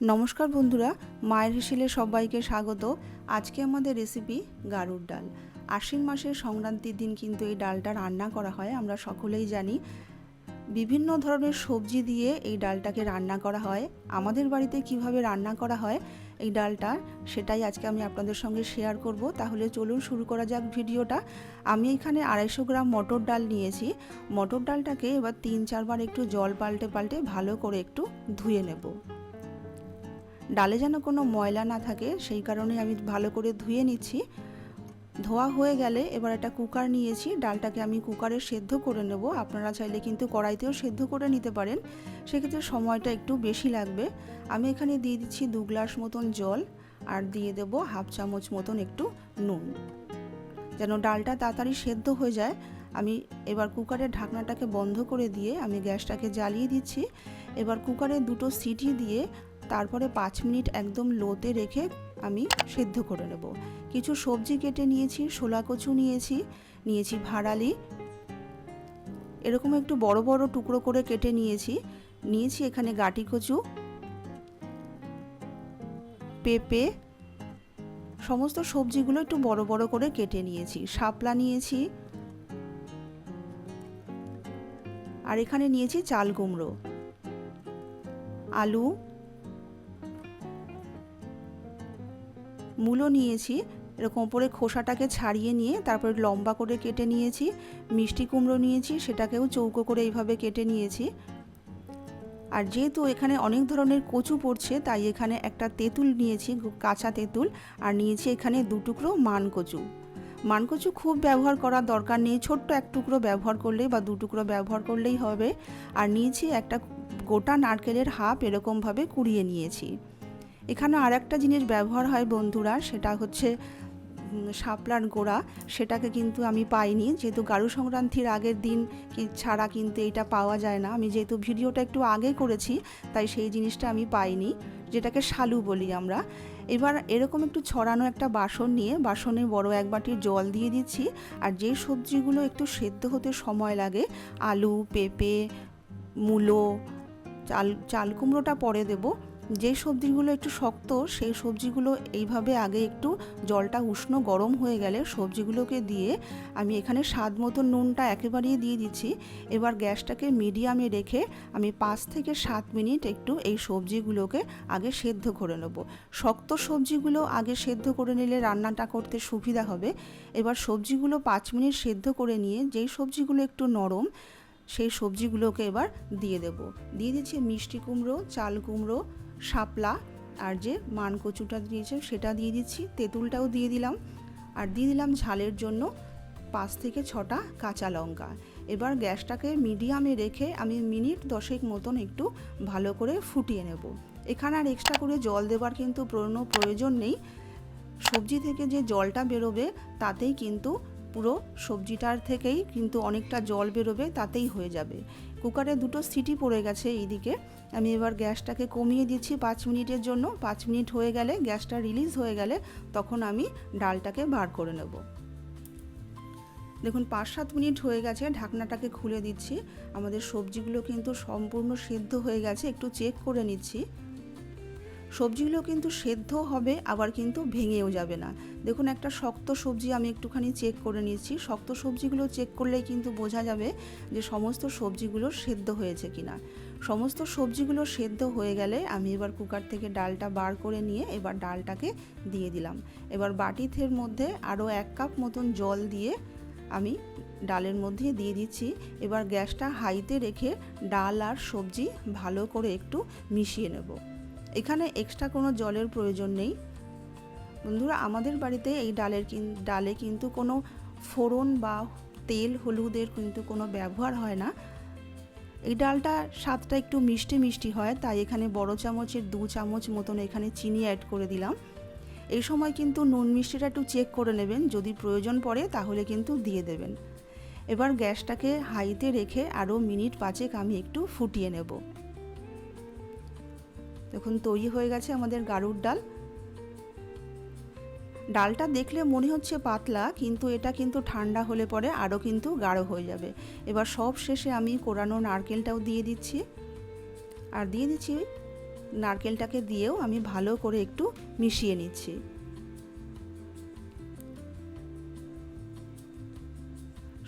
নমস্কার বন্ধুরা, মায়ের হিসেলে সবাইকে স্বাগত। আজকে আমাদের রেসিপি গারুর ডাল। আশ্বিন মাসের সংক্রান্তির দিন কিন্তু এই ডালটা রান্না করা হয়, আমরা সকলেই জানি। বিভিন্ন ধরনের সবজি দিয়ে এই ডালটাকে রান্না করা হয়। আমাদের বাড়িতে কীভাবে রান্না করা হয় এই ডালটা, সেটাই আজকে আমি আপনাদের সঙ্গে শেয়ার করব। তাহলে চলুন শুরু করা যাক ভিডিওটা। আমি এখানে আড়াইশো গ্রাম মটর ডাল নিয়েছি। মটর ডালটাকে এবার তিন চারবার একটু জল পাল্টে পাল্টে ভালো করে একটু ধুয়ে নেব। ডালে যেন কোনো ময়লা না থাকে, সেই কারণে আমি ভালো করে ধুয়ে নিচ্ছি। ধোয়া হয়ে গেলে এবার একটা কুকার নিয়েছি, ডালটাকে আমি কুকারে সেদ্ধ করে নেব। আপনারা চাইলে কিন্তু কড়াইতেও সেদ্ধ করে নিতে পারেন, সেক্ষেত্রে সময়টা একটু বেশি লাগবে। আমি এখানে দিয়ে দিচ্ছি দু গ্লাস মতন জল আর দিয়ে দেব হাফ চামচ মতন একটু নুন। যেন ডালটা তাড়াতাড়ি সেদ্ধ হয়ে যায় আমি এবার কুকারের ঢাকনাটাকে বন্ধ করে দিয়ে আমি গ্যাসটাকে জ্বালিয়ে দিচ্ছি। এবার কুকারে দুটো সিটি দিয়ে তারপরে পাঁচ মিনিট একদম লোতে রেখে আমি সেদ্ধ করে নেব। কিছু সবজি কেটে নিয়েছি শোলা কচু নিয়েছি নিয়েছি ভাড়ালি। এরকম একটু বড় বড় টুকরো করে কেটে নিয়েছি। নিয়েছি এখানে গাটি কচু, পেঁপে, সমস্ত সবজিগুলো একটু বড় বড় করে কেটে নিয়েছি। শাপলা নিয়েছি আর এখানে নিয়েছি চাল কুমড়ো। আলু। মূলো নিয়েছি, এরকম ওপরে খোসাটাকে ছাড়িয়ে নিয়ে তারপরে লম্বা করে কেটে নিয়েছি, মিষ্টি কুমড়ো নিয়েছি, সেটাকেও চৌকো করে এইভাবে কেটে নিয়েছি। আর যেহেতু এখানে অনেক ধরনের কচু পড়ছে, তাই এখানে একটা তেঁতুল নিয়েছি, কাঁচা তেঁতুল, আর নিয়েছি এখানে দুটুকরো মান কচু। মানকচু খুব ব্যবহার করার দরকার নেই। ছোট্ট এক টুকরো ব্যবহার করলেই বা দু টুকরো ব্যবহার করলেই হবে। আর নিয়েছি একটা গোটা নারকেলের হাফ এরকমভাবে কুড়িয়ে নিয়েছি। এখানে আর একটা জিনিস ব্যবহার হয় বন্ধুরা, সেটা হচ্ছে শাপলার গোড়া। সেটাকে কিন্তু আমি পাইনি। যেহেতু গারু সংক্রান্তির আগের দিন ছাড়া কিন্তু এটা পাওয়া যায় না। আমি যেহেতু ভিডিওটা একটু আগে করেছি, তাই সেই জিনিসটা আমি পাইনি, যেটাকে শালু বলি আমরা। এবার এরকম একটু ছড়ানো একটা বাসন নিয়ে বাসনে বড় এক বাটির জল দিয়ে দিচ্ছি। আর যে সবজিগুলো একটু সেদ্ধ হতে সময় লাগে, আলু, পেঁপে, মূলো, চাল চাল কুমড়োটা পরে দেবো। যে সবজিগুলো একটু শক্ত, সেই সবজিগুলো এইভাবে আগে একটু জলটা উষ্ণ গরম হয়ে গেলে সবজিগুলোকে দিয়ে আমি এখানে স্বাদ মতো নুনটা একেবারেই দিয়ে দিচ্ছি। এবার গ্যাসটাকে মিডিয়ামে রেখে আমি পাঁচ থেকে সাত মিনিট একটু এই সবজিগুলোকে আগে সেদ্ধ করে নেব। শক্ত সবজিগুলো আগে সেদ্ধ করে নিলে রান্নাটা করতে সুবিধা হবে। এবার সবজিগুলো পাঁচ মিনিট সেদ্ধ করে নিয়ে যেই সবজিগুলো একটু নরম, সেই সবজিগুলোকে এবার দিয়ে দেব। দিয়ে দিচ্ছি মিষ্টি কুমড়ো, চাল কুমড়ো শাপলা আর যে মান কচুটা দিয়েছে সেটা দিয়ে দিচ্ছি, তেঁতুলটাও দিয়ে দিলাম। আর দিয়ে দিলাম ঝালের জন্য পাঁচ থেকে ছটা কাঁচা লঙ্কা। এবার গ্যাসটাকে মিডিয়ামে রেখে আমি মিনিট দশেক মতন একটু ভালো করে ফুটিয়ে নেব। এখানে আর এক্সট্রা করে জল দেবার কিন্তু কোনো প্রয়োজন নেই। সবজি থেকে যে জলটা বেরোবে, তাতেই কিন্তু পুরো সবজিটার থেকেই কিন্তু অনেকটা জল বেরোবে, তাতেই হয়ে যাবে। কুকারে দুটো সিটি পড়ে গেছে এইদিকে। আমি এবার গ্যাসটাকে কমিয়ে দিচ্ছি পাঁচ মিনিটের জন্য। পাঁচ মিনিট হয়ে গেলে, গ্যাসটা রিলিজ হয়ে গেলে তখন আমি ডালটাকে বার করে নেব। দেখুন, পাঁচ সাত মিনিট হয়ে গেছে, ঢাকনাটাকে খুলে দিচ্ছি। আমাদের সবজিগুলো কিন্তু সম্পূর্ণ সেদ্ধ হয়ে গেছে। একটু চেক করে নিচ্ছি। সবজিগুলো কিন্তু সেদ্ধ হবে, আবার কিন্তু ভেঙেও যাবে না। দেখুন, একটা শক্ত সবজি আমি একটুখানি চেক করে নিচ্ছি শক্ত সবজিগুলো চেক করলেই কিন্তু বোঝা যাবে যে সমস্ত সবজিগুলো সেদ্ধ হয়েছে কিনা। সমস্ত সবজিগুলো সেদ্ধ হয়ে গেলে আমি এবার কুকার থেকে ডালটা বার করে নিয়ে এবার ডালটাকে দিয়ে দিলাম। এবার বাটিথের মধ্যে আরও এক কাপ মতন জল দিয়ে আমি ডালের মধ্যে দিয়ে দিচ্ছি। এবার গ্যাসটা হাইতে রেখে ডাল আর সবজি ভালো করে একটু মিশিয়ে নেব। এখানে এক্সট্রা কোনো জলের প্রয়োজন নেই। বন্ধুরা, আমাদের বাড়িতে এই ডালের ডালে কিন্তু কোনো ফোড়ন বা তেল হলুদের কিন্তু কোনো ব্যবহার হয় না। এই ডালটা স্বাদটা একটু মিষ্টি মিষ্টি হয়, তাই এখানে বড় চামচের, দু চামচ মতন এখানে চিনি অ্যাড করে দিলাম। এই সময় কিন্তু নুন মিষ্টিটা একটু চেক করে নেবেন, যদি প্রয়োজন পড়ে তাহলে কিন্তু দিয়ে দেবেন। এবার গ্যাসটাকে হাইতে রেখে আরও মিনিট পাঁচেক আমি একটু ফুটিয়ে নেব। দেখুন, তৈরি হয়ে গেছে আমাদের গাড়ুর ডাল। ডালটা দেখলে মনে হচ্ছে পাতলা, কিন্তু এটা কিন্তু ঠান্ডা হলে পরে আরও কিন্তু গাঢ় হয়ে যাবে। এবার সব শেষে আমি কোরানো নারকেলটাও দিয়ে দিচ্ছি। আর দিয়ে দিচ্ছি নারকেলটাকে দিয়েও আমি ভালো করে একটু মিশিয়ে নিচ্ছি।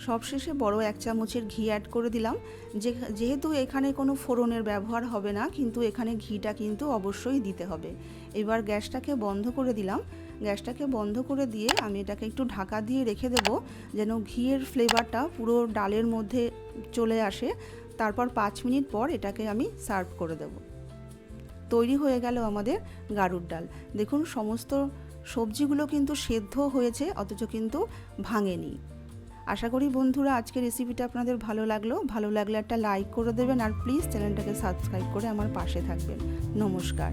সবশেষে বড় এক চামচের ঘি অ্যাড করে দিলাম। যে, যেহেতু এখানে কোনো ফোড়নের ব্যবহার হবে না, কিন্তু এখানে ঘিটা কিন্তু অবশ্যই দিতে হবে। এবার গ্যাসটাকে বন্ধ করে দিলাম। গ্যাসটাকে বন্ধ করে দিয়ে আমি এটাকে একটু ঢাকা দিয়ে রেখে দেব, যেন ঘিয়ের ফ্লেভারটা পুরো ডালের মধ্যে চলে আসে। তারপর পাঁচ মিনিট পর এটাকে আমি সার্ভ করে দেব। তৈরি হয়ে গেল আমাদের গাড়ুর ডাল। দেখুন, সমস্ত সবজিগুলো কিন্তু সেদ্ধ হয়েছে, অথচ কিন্তু ভাঙেনি। আশা করি বন্ধুরা আজকে রেসিপিটা আপনাদের ভালো লাগল। ভালো লাগলে একটা লাইক করে দেবেন আর প্লিজ চ্যানেলটাকে সাবস্ক্রাইব করে আমার পাশে থাকবেন। নমস্কার।